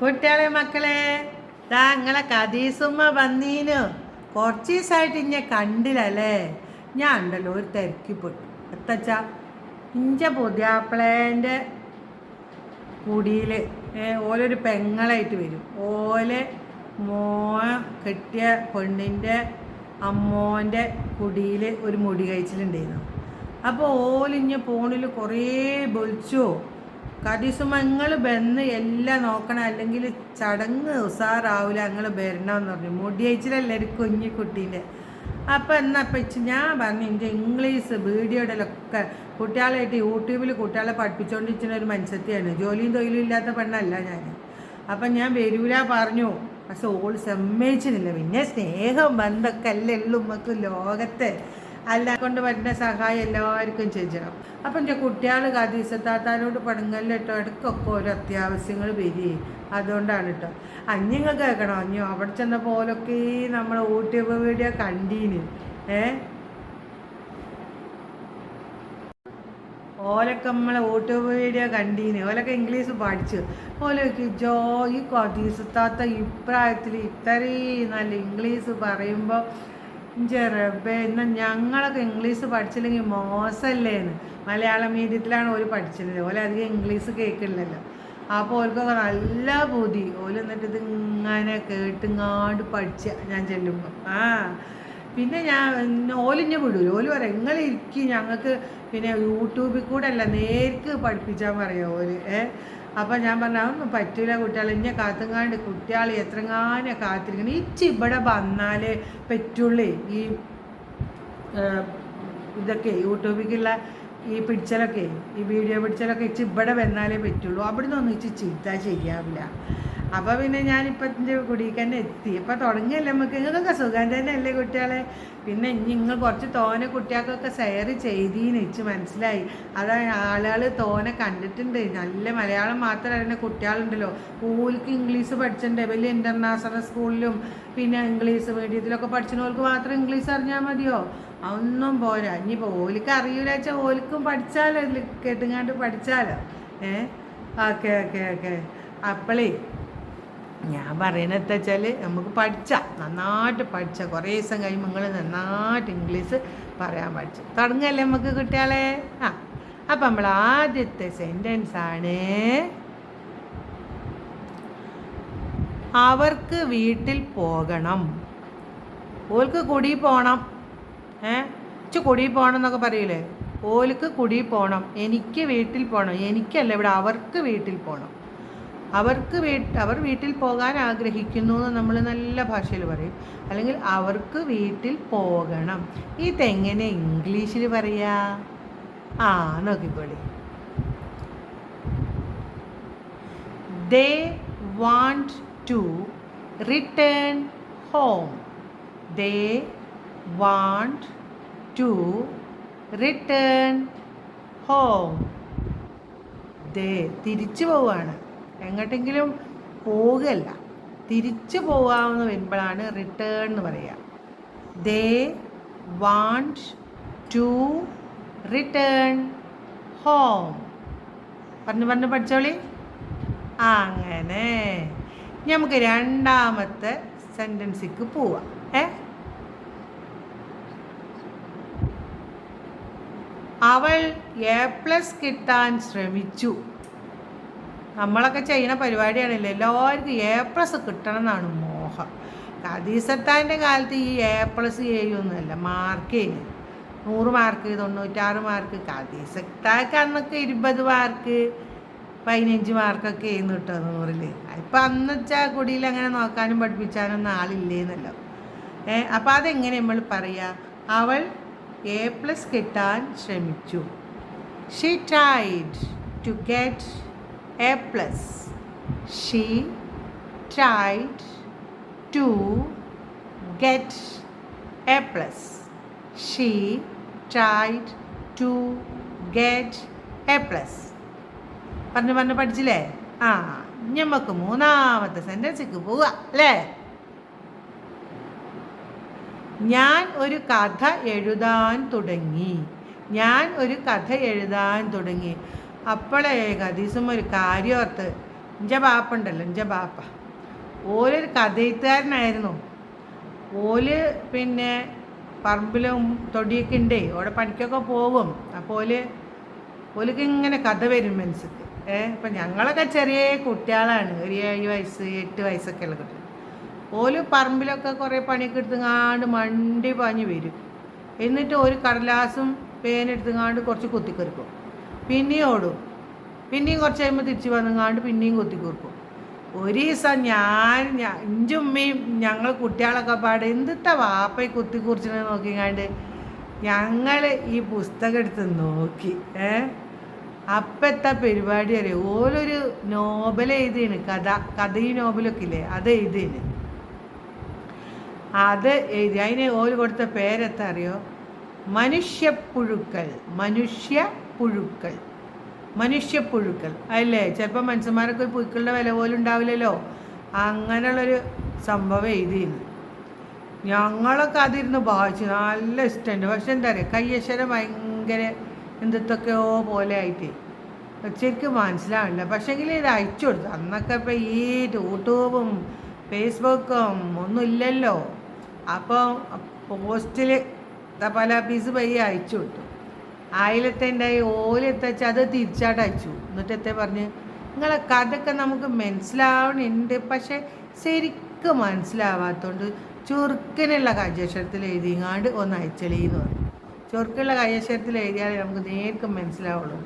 കുട്ടികളെ മക്കളെ ദാ ഇങ്ങളെ കദീസുമ്മ വന്നീനു. കുറച്ച് ദിവസമായിട്ട് ഇഞ്ഞെ കണ്ടില്ലല്ലേ? ഞാൻ ഉണ്ടല്ലോ ഒരു തിരക്കിപ്പെട്ടു എത്തച്ചാ? ഇഞ്ച പുതിയാപ്പിളേന്റെ കുടിയിൽ ഓലൊരു പെങ്ങളായിട്ട് വരും. ഓലെ മോ കെട്ടിയ പെണ്ണിന്റെ അമ്മോന്റെ കുടിയിൽ ഒരു മുടി കഴിച്ചിലുണ്ടായിരുന്നു. അപ്പോൾ ഓലിഞ്ഞ ഫോണിൽ കുറേ വിളിച്ചു? കടീസുമ്മ നിങ്ങൾ ബന്ന് എല്ലാം നോക്കണം അല്ലെങ്കിൽ ചടങ്ങ് ഉസാറാവില്ല നിങ്ങൾ വരണമെന്ന് പറഞ്ഞു. മുടി അയച്ചിലല്ലേ ഒരു കുഞ്ഞു കുട്ടീന്റെ. അപ്പം എന്നാ വെച്ച് ഞാൻ പറഞ്ഞു എന്റെ ഇംഗ്ലീഷ് വീഡിയോയിലൊക്കെ കുട്ടികളായിട്ട് യൂട്യൂബിൽ കുട്ടികളെ പഠിപ്പിച്ചുകൊണ്ടിരിക്കുന്ന ഒരു മനുഷ്യത്തെയാണ്. ജോലിയും തൊഴിലും ഇല്ലാത്ത പെണ്ണല്ല ഞാൻ അപ്പം ഞാൻ വരൂല പറഞ്ഞു. പക്ഷെ ഓൾ സമ്മതിച്ചിരുന്നില്ല പിന്നെ സ്നേഹം ബന്ധമൊക്കെ അല്ലേ ഉള്ളൂ നമുക്ക് ലോകത്തെ. അല്ല കൊണ്ട് വരുന്ന സഹായം എല്ലാവർക്കും ചെയ്യണം. അപ്പം എന്റെ കുട്ടികൾ കതീസത്താത്താരോട് പണങ്ങലിട്ടോ ഇടയ്ക്കൊക്കെ ഓരോ അത്യാവശ്യങ്ങൾ വരികയെ അതുകൊണ്ടാണ് കേട്ടോ. അഞ്ഞുങ്ങൾ കേൾക്കണം? അഞ്ഞോ അവിടെ ചെന്ന പോലൊക്കെ നമ്മൾ യൂട്യൂബ് വീഡിയോ കണ്ടീന്. ഏ? ഓലൊക്കെ നമ്മളെ യൂട്യൂബ് വീഡിയോ കണ്ടീന്. ഓലൊക്കെ ഇംഗ്ലീഷ് പഠിച്ചു. ഓലൊക്കെ ജോ ഈ കൊതീസത്താത്ത ഇപ്രായത്തിൽ ഇത്രയും നല്ല ഇംഗ്ലീഷ് പറയുമ്പോൾ ചെറുപ്പേ എന്നാൽ ഞങ്ങളൊക്കെ ഇംഗ്ലീഷ് പഠിച്ചില്ലെങ്കിൽ മോശമല്ലേന്ന്. മലയാളം മീഡിയത്തിലാണ് ഓര് പഠിച്ചിരുന്നത്. ഓലെ അധികം ഇംഗ്ലീഷ് കേൾക്കില്ലല്ലോ അപ്പോൾ ഓൽക്കൊക്കെ നല്ല ബുദ്ധി ഓൽ എന്നിട്ട് ഇത് ഇങ്ങനെ കേട്ടിങ്ങാണ്ട് പഠിച്ച ഞാൻ ചെല്ലുമ്പോൾ ആ പിന്നെ ഞാൻ ഓലിഞ്ഞ വിടൂല. ഓൽ പറയാം നിങ്ങൾ ഇരിക്കും. ഞങ്ങൾക്ക് പിന്നെ യൂട്യൂബിൽ കൂടെ അല്ല നേർക്ക് പഠിപ്പിച്ചാൽ പറയാം ഓൽ. ഏ അപ്പം ഞാൻ പറഞ്ഞു അതൊന്നും പറ്റൂല കുട്ടികൾ ഇന്നെ കാത്തുങ്ങാണ്ട് കുട്ടികൾ എത്രങ്ങാനും കാത്തിരിക്കണം. ഇച്ചി ഇവിടെ വന്നാലേ പറ്റുള്ളേ. ഈ ഇതൊക്കെ യൂട്യൂബിലേക്കുള്ള ഈ പിടിച്ചലൊക്കെ ഈ വീഡിയോ പിടിച്ചലൊക്കെ ഇച്ചി ഇവിടെ വന്നാലേ പറ്റുള്ളൂ. അവിടെ നിന്നൊന്നും ഇച്ചി ചെയ്താൽ ശരിയാവില്ല അപ്പോൾ പിന്നെ ഞാനിപ്പം എന്റെ കുടിക്ക് തന്നെ എത്തി. ഇപ്പൊ തുടങ്ങിയല്ലേ നമുക്ക് നിങ്ങൾക്കൊക്കെ സുഖം തന്നെയല്ലേ കുട്ടികളെ? പിന്നെ നിങ്ങൾ കുറച്ച് തോനെ കുട്ടികൾക്കൊക്കെ ഷെയർ ചെയ്തീന്ന് വെച്ച് മനസ്സിലായി. അതാ ആളുകൾ തോനെ കണ്ടിട്ടുണ്ട്. നല്ല മലയാളം മാത്രമല്ല കുട്ടികളുണ്ടല്ലോ. ഓൽക്ക് ഇംഗ്ലീഷ് പഠിച്ചിട്ടുണ്ട്. വലിയ ഇന്റർനാഷണൽ സ്കൂളിലും പിന്നെ ഇംഗ്ലീഷ് മീഡിയത്തിലൊക്കെ പഠിച്ചവർക്ക് മാത്രം ഇംഗ്ലീഷ് അറിഞ്ഞാൽ മതിയോ? ഒന്നും പോരാ. ഇനിയിപ്പോൾ ഓലിക്ക് അറിയൂല വെച്ചാൽ ഓലിക്കും പഠിച്ചാലോ? കേട്ടുങ്ങാണ്ട് പഠിച്ചാലോ? ഏ? Okay okay okay. അപ്പോളേ ഞാൻ പറയുന്നത് എന്താ വെച്ചാൽ നമുക്ക് പഠിച്ചാൽ നന്നായിട്ട് പഠിച്ച. കുറേ ദിവസം കഴിയുമ്പോൾ നിങ്ങൾ നന്നായിട്ട് ഇംഗ്ലീഷ് പറയാൻ പഠിച്ചു. തുടങ്ങല്ലേ നമുക്ക് കുട്ടികളെ? ആ അപ്പം നമ്മൾ ആദ്യത്തെ സെന്റൻസ് ആണ് അവർക്ക് വീട്ടിൽ പോകണം. ഓൽക്ക് കുടി പോകണം ഏ ചു കുടി പോകണം എന്നൊക്കെ പറയൂലേ? ഓൽക്ക് കുടി പോകണം എനിക്ക് വീട്ടിൽ പോകണം എനിക്കല്ല ഇവിടെ അവർക്ക് വീട്ടിൽ പോകണം അവർക്ക് അവർ വീട്ടിൽ പോകാൻ ആഗ്രഹിക്കുന്നു എന്ന് നമ്മൾ നല്ല ഭാഷയിൽ പറയും. അല്ലെങ്കിൽ അവർക്ക് വീട്ടിൽ പോകണം. ഇതെങ്ങനെ ഇംഗ്ലീഷിൽ പറയാ? ആ നോക്കിക്കോളി they want to return home they want to return home they തിരിച്ചു പോവുകയാണ് എങ്ങോട്ടെങ്കിലും പോകുകയല്ല തിരിച്ചു പോകാമെന്ന് വരുമ്പോഴാണ് റിട്ടേൺ എന്ന് പറയുക. They want to return home പറഞ്ഞു പറഞ്ഞു പഠിച്ചോളി. അങ്ങനെ. നമുക്ക് രണ്ടാമത്തെ സെന്റൻസിക്ക് പോവാം. ഏ? അവൾ എ പ്ലസ് കിട്ടാൻ ശ്രമിച്ചു. നമ്മളൊക്കെ ചെയ്യുന്ന പരിപാടിയാണല്ലോ. എല്ലാവർക്കും എ പ്ലസ് കിട്ടണം എന്നാണ് മോഹം. ഖദീസത്താന്റെ കാലത്ത് ഈ എ പ്ലസ് ചെയ്യുമൊന്നുമല്ല മാർക്ക് ചെയ്യും നൂറ് മാർക്ക് തൊണ്ണൂറ്റാറ് മാർക്ക് കദീസത്താക്ക് അന്നൊക്കെ ഇരുപത് മാർക്ക് പതിനഞ്ച് മാർക്കൊക്കെ ചെയ്യുന്നു കേട്ടോ നൂറിൽ ഇപ്പം അന്ന് വെച്ചാൽ കുടിയിൽ അങ്ങനെ നോക്കാനും പഠിപ്പിച്ചാനൊന്നും ആളില്ലേന്നല്ലോ. ഏ അപ്പം അതെങ്ങനെ നമ്മൾ പറയുക അവൾ എ പ്ലസ് കിട്ടാൻ ശ്രമിച്ചു. She tried to get A plus she tried to get A plus she tried to get A plus പറഞ്ഞു പറഞ്ഞു പഠിച്ചില്ലേ? ആ നമുക്ക് മൂന്നാമത്തെ സെന്റൻസിക്ക് പോവുക അല്ലേ? ഞാൻ ഒരു കഥ എഴുതാൻ തുടങ്ങി. ഞാൻ ഒരു കഥ എഴുതാൻ തുടങ്ങി. അപ്പോഴേ ഗതീസും ഒരു കാര്യം ഓർത്ത്. എന്റെ ബാപ്പ ഉണ്ടല്ലോ ഇഞ്ച ബാപ്പ ഓലൊരു കഥയെഴുത്തുകാരനായിരുന്നു. ഓൽ പിന്നെ പറമ്പിലും തൊടിയൊക്കെ ഉണ്ടേ അവിടെ പണിക്കൊക്കെ പോകും. അപ്പോൾ ഓൽ ഓലിക്ക് ഇങ്ങനെ കഥ വരും മനസ്സിക്ക്. ഏ ഇപ്പം ഞങ്ങളൊക്കെ ചെറിയ കുട്ടികളാണ് ഒരു ഏഴ് വയസ്സ് എട്ട് വയസ്സൊക്കെ ഉള്ള കുട്ടി ഓൽ പറമ്പിലൊക്കെ കുറേ പണിയൊക്കെ എടുത്തുങ്ങാണ്ട് മണ്ടി പാഞ്ഞ് വരും. എന്നിട്ട് ഒരു കടലാസും പേനെടുത്തുങ്ങാണ്ട് കുറച്ച് കുത്തിക്കുറിക്കും. പിന്നെയും ഓടും പിന്നെയും കുറച്ച് കഴിയുമ്പോൾ തിരിച്ച് വന്നുങ്ങാണ്ട് പിന്നെയും കുത്തിക്കുറിക്കും. ഒരു ദിവസം ഞാൻ എന്റെ ഉമ്മയും ഞങ്ങൾ കുട്ടികളൊക്കെ പാടെ എന്തിട്ട വാപ്പ കുത്തിക്കുറിച്ചിനെ കുത്തി കുറിച്ചിനെ നോക്കിങ്ങാണ്ട് ഞങ്ങൾ ഈ പുസ്തകം എടുത്ത് നോക്കി ഏ? അപ്പത്തെ പരിപാടി അറിയാം? ഓലൊരു നോവൽ എഴുതിയാണ് കഥ കഥയും നോവലൊക്കെ ഇല്ലേ അത് എഴുതിയാണ് അത് എഴുതി. അതിന് ഓൽ കൊടുത്ത പേരെത്താ അറിയോ? മനുഷ്യപ്പുഴുക്കൾ. മനുഷ്യപ്പുഴുക്കൾ മനുഷ്യപ്പുഴുക്കൾ. അല്ലേ? ചിലപ്പോൾ മനുഷ്യന്മാരൊക്കെ പുഴുക്കളുടെ വില പോലും ഉണ്ടാവില്ലല്ലോ. അങ്ങനെയുള്ളൊരു സംഭവം എഴുതിയിരുന്നു ഞങ്ങളൊക്കെ അതിരുന്ന് വായിച്ചു നല്ല ഇഷ്ടമുണ്ട്. പക്ഷെ എന്താ പറയുക കയ്യശ്വരം ഭയങ്കര എന്തൊക്കെയോ പോലെ ആയിട്ട്. ശരിക്കും മനസ്സിലാവില്ല പക്ഷേങ്കിൽ ഇത് അയച്ചു കൊടുത്തു. അന്നൊക്കെ ഇപ്പം ഈ യൂട്യൂബും ഫേസ്ബുക്കും ഒന്നും ഇല്ലല്ലോ അപ്പോൾ പോസ്റ്റിൽ പല പീസ് പയ്യെ അയച്ചു കൊടുത്തു. ആയിലത്തെ ഓലെത്തച്ച് അത് തിരിച്ചാട്ട് അയച്ചു എന്നിട്ട് എത്തേ പറഞ്ഞ് നിങ്ങളെ കഥയൊക്കെ നമുക്ക് മനസ്സിലാവണുണ്ട്. പക്ഷെ ശരിക്കും മനസ്സിലാവാത്തതുകൊണ്ട് ചുരുക്കിനുള്ള കയ്യക്ഷരത്തിൽ എഴുതിങ്ങാണ്ട് ഒന്ന് അയച്ചളിയെന്ന് പറഞ്ഞു. ചുരുക്കുള്ള കയ്യക്ഷരത്തിൽ എഴുതിയാലേ നമുക്ക് നേർക്ക് മനസ്സിലാവുള്ളൂ.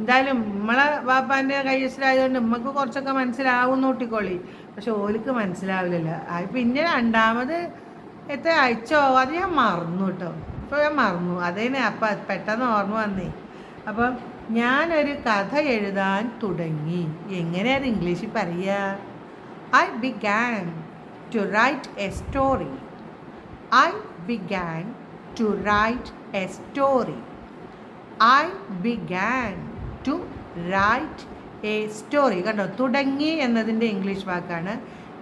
എന്തായാലും നമ്മളെ വാപ്പാന്റെ കയ്യക്ഷരമായതുകൊണ്ട് നമുക്ക് കുറച്ചൊക്കെ മനസ്സിലാവും നോട്ടിക്കോളി. പക്ഷെ ഓലിക്ക് മനസ്സിലാവില്ലല്ലോ. പിന്നെ രണ്ടാമത് എത്ര അയച്ചോ? അത് ഞാൻ മറന്നു കേട്ടോ. ഇപ്പോൾ ഞാൻ മറന്നു. അതേനെ അപ്പം പെട്ടെന്ന് ഓർമ്മ വന്നേ. അപ്പം ഞാനൊരു കഥ എഴുതാൻ തുടങ്ങി. എങ്ങനെയാണ് ഇംഗ്ലീഷിൽ പറയുക I began to write a story I began to write a story I began to write a story കണ്ടോ? തുടങ്ങി എന്നതിന്റെ ഇംഗ്ലീഷ് വാക്കാണ്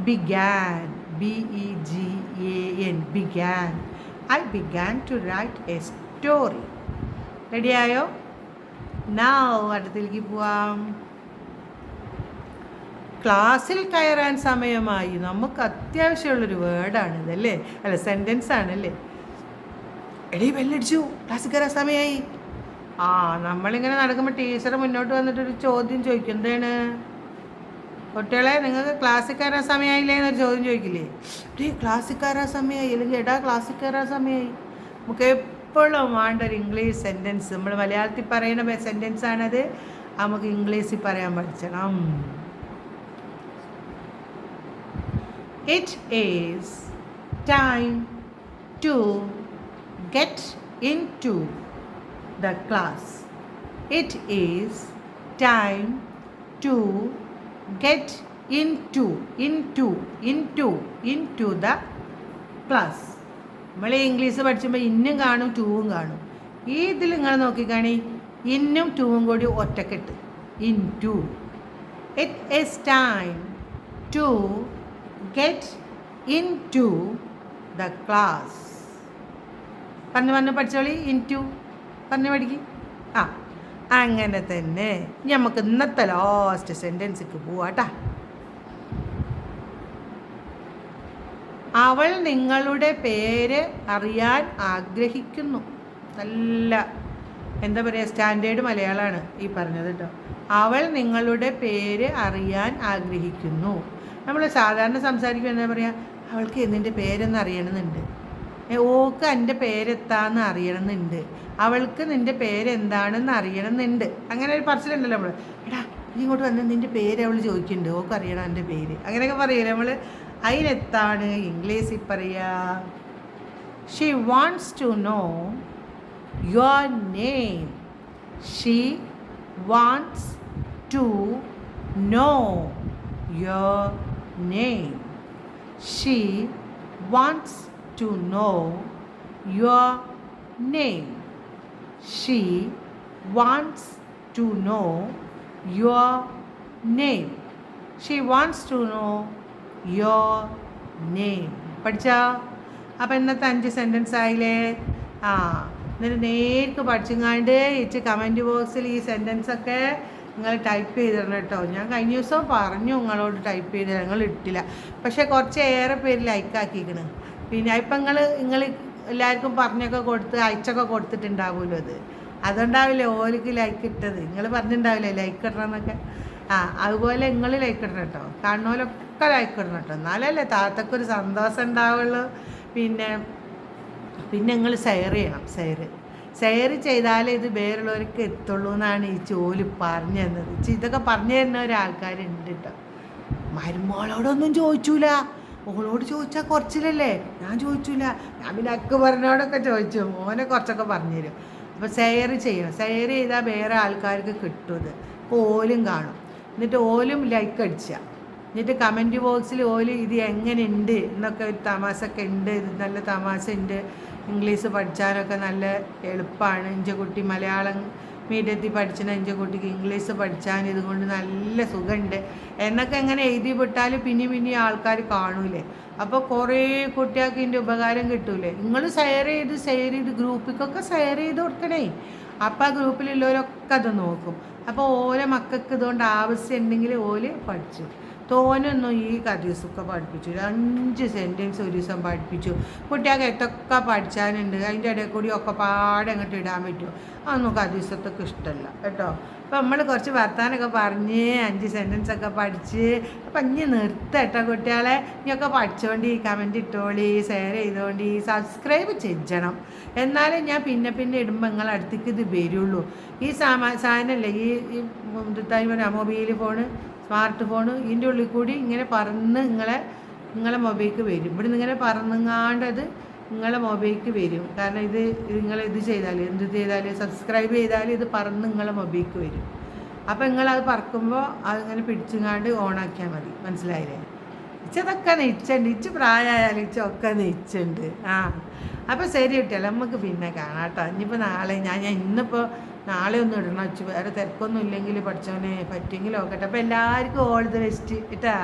began B E G A N began I began to write a story റെഡിയായോ നാവ് അടുത്തേക്ക് പോവാം. ക്ലാസ്സിൽ കയറാൻ സമയമായി. നമുക്ക് അത്യാവശ്യമുള്ളൊരു വേർഡാണ് ഇതല്ലേ? അല്ല സെന്റൻസ് ആണല്ലേ എടീ ബെല്ലടിച്ചു ക്ലാസ്സിൽ കയറാൻ സമയമായി. ആ നമ്മളിങ്ങനെ നടക്കുമ്പോൾ ടീച്ചർ മുന്നോട്ട് വന്നിട്ടൊരു ചോദ്യം ചോദിക്കും. എന്താണ്? കുട്ടികളെ നിങ്ങൾക്ക് ക്ലാസ്സിൽ കയറാൻ സമയമായില്ലേ എന്നൊരു ചോദ്യം ചോദിക്കില്ലേ? ഡേ ക്ലാസ്സിൽ കയറാൻ സമയമായി അല്ലെങ്കിൽ എടാ ക്ലാസ്സിൽ കയറാൻ സമയമായി നമുക്ക് എപ്പോഴും വേണ്ട ഒരു ഇംഗ്ലീഷ് സെന്റൻസ് നമ്മൾ മലയാളത്തിൽ പറയുന്ന സെന്റൻസ് ആണത്. നമുക്ക് ഇംഗ്ലീഷിൽ പറയാൻ പഠിച്ചണം. It is time to get into the class it is time to get into, into, into, into the class. നമ്മൾ ഇംഗ്ലീഷ് പഠിച്ചുമ്പോൾ ഇന്നും കാണും ടൂവും കാണും. ഈ ഇതിൽ നിങ്ങൾ നോക്കിക്കാണി ഇന്നും ടൂവും കൂടി ഒറ്റക്കെട്ട്. Into it is time to get into the class പറഞ്ഞു പറഞ്ഞു പഠിച്ചോളി ഇൻ ടു പറഞ്ഞു പഠിക്കും. ആ. അങ്ങനെ തന്നെ നമുക്ക് ഇന്നത്തെ ലാസ്റ്റ് സെന്റൻസിക്ക് പോവാട്ടാ അവൾ നിങ്ങളുടെ പേര് അറിയാൻ ആഗ്രഹിക്കുന്നു. നല്ല എന്താ പറയുക സ്റ്റാൻഡേർഡ് മലയാളമാണ് ഈ പറഞ്ഞത് കേട്ടോ അവൾ നിങ്ങളുടെ പേര് അറിയാൻ ആഗ്രഹിക്കുന്നു. നമ്മൾ സാധാരണ സംസാരിക്കുമ്പോൾ എന്താ പറയുക അവൾക്ക് എന്നിന്റെ പേരെന്ന് അറിയണമെന്നുണ്ട്. ഓക്ക് എന്റെ പേരെത്താന്ന് അറിയണമെന്നുണ്ട് അവൾക്ക് നിന്റെ പേരെന്താണെന്ന് അറിയണമെന്നുണ്ട് അങ്ങനെ ഒരു പറച്ചിലുണ്ടല്ലോ നമ്മൾ എടാ നീ ഇങ്ങോട്ട് വന്ന് നിന്റെ പേര് അവൾ ചോദിക്കുന്നുണ്ട് ഓക്ക് അറിയണം എന്റെ പേര്. അങ്ങനെയൊക്കെ പറയൂ നമ്മൾ അതിനെത്താണ് ഇംഗ്ലീഷിൽ പറയാ? She wants to know your name she wants to know your name she wants to know your name. She wants to know your name. She wants to know your name. പഠിച്ചാ അപ്പം ഇന്നത്തെ അഞ്ച് സെന്റൻസ് ആയില്ലേ ആ എന്നിട്ട് നേർക്ക് പഠിച്ചങ്ങാണ്ട് ഇച്ച് comment ബോക്സിൽ ഈ സെന്റൻസൊക്കെ നിങ്ങൾ ടൈപ്പ് ചെയ്തിടണം കേട്ടോ ഞാൻ കഴിഞ്ഞ ദിവസം പറഞ്ഞു നിങ്ങളോട് ടൈപ്പ് ചെയ്ത് നിങ്ങൾ ഇട്ടില്ല പക്ഷേ കുറച്ച് ഏറെ പേര് ലൈക്ക് ആക്കിക്കണ് പിന്നെ ഇപ്പം നിങ്ങൾ നിങ്ങൾ എല്ലാവർക്കും പറഞ്ഞൊക്കെ കൊടുത്ത് അയച്ചൊക്കെ കൊടുത്തിട്ടുണ്ടാവുമല്ലോ അത് അതുകൊണ്ടാവില്ലേ ഓലിക്ക് ലൈക്ക് ഇട്ടത്? നിങ്ങൾ പറഞ്ഞിട്ടുണ്ടാവില്ലേ ലൈക്ക് ഇടണം എന്നൊക്കെ ആ അതുപോലെ നിങ്ങൾ ലൈക്ക് ഇടണം കേട്ടോ കാണുന്നവരൊക്കെ ലൈക്ക് ഇടണം കേട്ടോ എന്നാലല്ലേ താത്തക്കൊരു സന്തോഷം ഉണ്ടാവുള്ളൂ. പിന്നെ പിന്നെ നിങ്ങൾ ഷെയർ ചെയ്യണം ഷെയർ ഷെയർ ചെയ്താലേ ഇത് വേറുള്ളവർക്ക് എത്തുള്ളൂ എന്നാണ് ഈ ജോലി പറഞ്ഞു തന്നത് ഇതൊക്കെ പറഞ്ഞു തരുന്ന ഒരാൾക്കാരുണ്ട് കേട്ടോ മരുമോളോടൊന്നും ചോദിച്ചൂല. ഓളോട് ചോദിച്ചാൽ കുറച്ചിലല്ലേ? ഞാൻ ചോദിച്ചില്ല ഞാൻ പിന്നെ അക്ബറിനോടൊക്കെ ചോദിച്ചു. മോനെ കുറച്ചൊക്കെ പറഞ്ഞു തരും അപ്പോൾ സെയർ ചെയ്യണം സെയർ ചെയ്താൽ വേറെ ആൾക്കാർക്ക് കിട്ടും അപ്പോൾ ഓലും കാണും. എന്നിട്ട് ഓലും ലൈക്ക് അടിച്ച. എന്നിട്ട് കമന്റ് ബോക്സിൽ ഓൽ ഇത് എങ്ങനെയുണ്ട്? എന്നൊക്കെ ഒരു തമാശക്കെ ഉണ്ട്. ഇത് നല്ല തമാശ ഉണ്ട് ഇംഗ്ലീഷ് പഠിച്ചാനൊക്കെ നല്ല എളുപ്പമാണ് എന്റെ കുട്ടി മലയാളം മീഡിയത്തിൽ പഠിച്ചിന എന്റെ കുട്ടിക്ക് ഇംഗ്ലീഷ് പഠിച്ചാൻ ഇതുകൊണ്ട് നല്ല സുഖമുണ്ട്. എന്നൊക്കെ എങ്ങനെ എഴുതി വിട്ടാൽ പിന്നെ പിന്നെ ആൾക്കാർ കാണൂലേ. അപ്പോൾ കുറേ കുട്ടികൾക്ക് ഇതിന്റെ ഉപകാരം കിട്ടൂലേ. നിങ്ങൾ ഷെയർ ചെയ്ത് ഷെയർ ചെയ്ത് ഗ്രൂപ്പിക്കൊക്കെ ഷെയർ ചെയ്ത് കൊടുക്കണേ. അപ്പോൾ ആ ഗ്രൂപ്പിലുള്ളവരൊക്കെ അത് നോക്കും. അപ്പോൾ ഓരോ മക്കൾക്ക് ഇതുകൊണ്ട് ആവശ്യം ഉണ്ടെങ്കിൽ ഓൽ പഠിച്ചു. തോനൊന്നും ഈ കഥീസൊക്കെ പഠിപ്പിച്ചു അഞ്ച് സെന്റൻസ് ഒരു ദിവസം പഠിപ്പിച്ചു കുട്ടികൾക്ക് എത്തൊക്കെ പഠിച്ചാനുണ്ട് അതിന്റെ ഇടയിൽ കൂടി ഒക്കെ പാടെ അങ്ങോട്ട് ഇടാൻ പറ്റുമോ അതൊന്നും കഥീസത്തൊക്കെ ഇഷ്ടമല്ല കേട്ടോ അപ്പം നമ്മൾ കുറച്ച് വർത്താനൊക്കെ പറഞ്ഞ് അഞ്ച് സെന്റൻസ് ഒക്കെ പഠിച്ച് ഇനി നിർത്തട്ടോ കുട്ടികളെ ഇനിയൊക്കെ ഈ കമന്റ് ഇട്ടോളി ഷെയർ ചെയ്തോണ്ടി സബ്സ്ക്രൈബ് ചെയ്യണം എന്നാലേ ഞാൻ പിന്നെ പിന്നെ ഇടുമ്പോൾ നിങ്ങളെ അടുത്തേക്ക് ഇത് വരുള്ളൂ ഈ സാധനമല്ലേ ഈ ഈ മൊബൈൽ ഫോണ് സ്മാർട്ട് ഫോൺ ഇതിന്റെ ഉള്ളിൽ കൂടി ഇങ്ങനെ പറന്ന് നിങ്ങളെ നിങ്ങളെ മൊബൈലിക്ക് വരും. ഇവിടെ നിന്ന് ഇങ്ങനെ പറന്നുങ്ങാണ്ടത് നിങ്ങളെ മൊബൈലിക്ക് വരും. കാരണം ഇത് നിങ്ങൾ ഇത് ചെയ്താൽ എന്ത് ചെയ്താൽ സബ്സ്ക്രൈബ് ചെയ്താൽ ഇത് പറന്ന് നിങ്ങളെ മൊബൈലിക്ക് വരും. അപ്പോൾ നിങ്ങളത് പറക്കുമ്പോൾ അതിങ്ങനെ പിടിച്ചുങ്ങാണ്ട് ഓണാക്കിയാൽ മതി. മനസ്സിലായില്ലേ? ഇച്ചതൊക്കെ നെയ്ച്ചുണ്ട്. ഇച്ച് പ്രായമായാലും ഇച്ചൊക്കെ നെയ്ച്ചുണ്ട്. ആ. അപ്പോൾ ശരി കുട്ടിയല്ല നമുക്ക് പിന്നെ കാണാം കേട്ടോ. ഇനിയിപ്പോൾ നാളെ ഞാൻ ഞാൻ ഇന്നിപ്പോൾ നാളെ ഒന്നും ഇടണം. വേറെ തിരക്കൊന്നും ഇല്ലെങ്കിൽ പഠിച്ചവനെ പറ്റുമെങ്കിൽ നോക്കട്ടെ അപ്പോൾ എല്ലാവർക്കും ഓൾ ദ ബെസ്റ്റ്. കേട്ടാ?